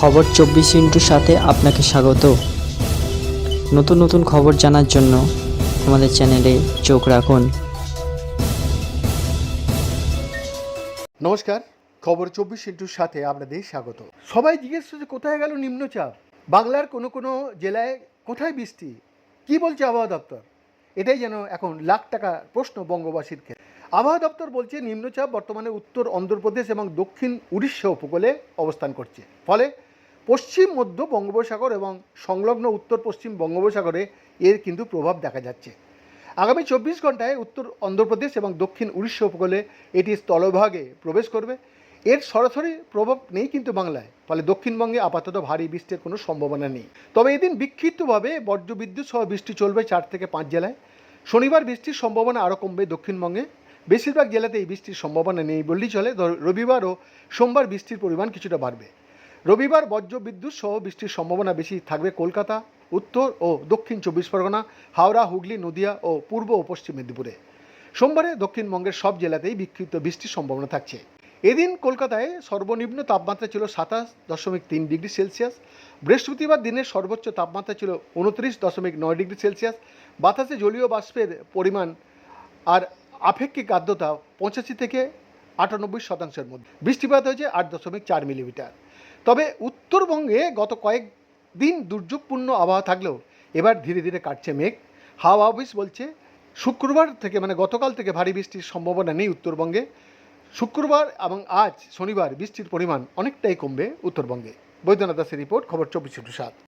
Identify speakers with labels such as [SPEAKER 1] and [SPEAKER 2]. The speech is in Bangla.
[SPEAKER 1] খবর চব্বিশ ইন্টুর সাথে আপনাকে স্বাগত। নতুন নতুন খবর জানার জন্য আমাদের চ্যানেলে চোখ রাখুন।
[SPEAKER 2] নমস্কার, খবর চব্বিশ ইন্টুর সাথে আপনাদের স্বাগত। সবাই জিজ্ঞেস করছে, কোথায় গেল নিম্নচাপ? বাংলার কোনো কোনো জেলায় কোথায় বৃষ্টি? কি বলছে আবহাওয়া দপ্তর? এটাই যেন এখন লাখ টাকা প্রশ্ন বঙ্গবাসীর ক্ষেত্রে। আবহাওয়া দপ্তর বলছে, নিম্নচাপ বর্তমানে উত্তর অন্ধ্রপ্রদেশ এবং দক্ষিণ উড়িষ্যা উপকূলে অবস্থান করছে। ফলে পশ্চিম, মধ্য বঙ্গোপসাগর এবং সংলগ্ন উত্তর পশ্চিম বঙ্গোপসাগরে এর কিন্তু প্রভাব দেখা যাচ্ছে। আগামী চব্বিশ ঘন্টায় উত্তর অন্ধ্রপ্রদেশ এবং দক্ষিণ উড়িষ্যা উপকূলে এটি স্থলভাগে প্রবেশ করবে। এর সরাসরি প্রভাব নেই কিন্তু বাংলায়, ফলে দক্ষিণবঙ্গে আপাতত ভারী বৃষ্টির কোনো সম্ভাবনা নেই। তবে এদিন বিক্ষিপ্তভাবে বজ্রবিদ্যুৎ সহ বৃষ্টি চলবে চার থেকে পাঁচ জেলায়। শনিবার বৃষ্টির সম্ভাবনা আরও কমবে দক্ষিণবঙ্গে। বেশিরভাগ জেলাতে এই বৃষ্টির সম্ভাবনা নেই বললেই চলে। রবিবার ও সোমবার বৃষ্টির পরিমাণ কিছুটা বাড়বে। রবিবার বজ্র বিদ্যুৎ সহ বৃষ্টির সম্ভাবনা বেশি থাকবে কলকাতা, উত্তর ও দক্ষিণ চব্বিশ পরগনা, হাওড়া, হুগলি, নদিয়া ও পূর্ব ও পশ্চিম মেদিনীপুরে। সোমবারে দক্ষিণবঙ্গের সব জেলাতেই বিক্ষিপ্ত বৃষ্টির সম্ভাবনা থাকছে। এদিন কলকাতায় সর্বনিম্ন তাপমাত্রা ছিল সাতাশ দশমিক তিন ডিগ্রি সেলসিয়াস, বৃহস্পতিবার দিনের সর্বোচ্চ তাপমাত্রা ছিল উনত্রিশ দশমিক নয় ডিগ্রি সেলসিয়াস, বাতাসে জলীয় বাষ্পের পরিমাণ আর আপেক্ষিক আর্দ্রতা পঁচাশি থেকে আটানব্বই শতাংশের মধ্যে। বৃষ্টিপাত হয়েছে আট দশমিক চার মিলিমিটার। তবে উত্তরবঙ্গে গত কয়েক দিন দুর্যোগপূর্ণ আবহাওয়া থাকলেও এবার ধীরে ধীরে কাটছে মেঘ। হাওয়া অফিস বলছে, শুক্রবার থেকে মানে গতকাল থেকে ভারী বৃষ্টির সম্ভাবনা নেই উত্তরবঙ্গে। শুক্রবার এবং আজ শনিবার বৃষ্টির পরিমাণ অনেকটাই কমবে উত্তরবঙ্গে। বৈদ্যনাথ দাসের রিপোর্ট, খবর চব্বিশ সাত।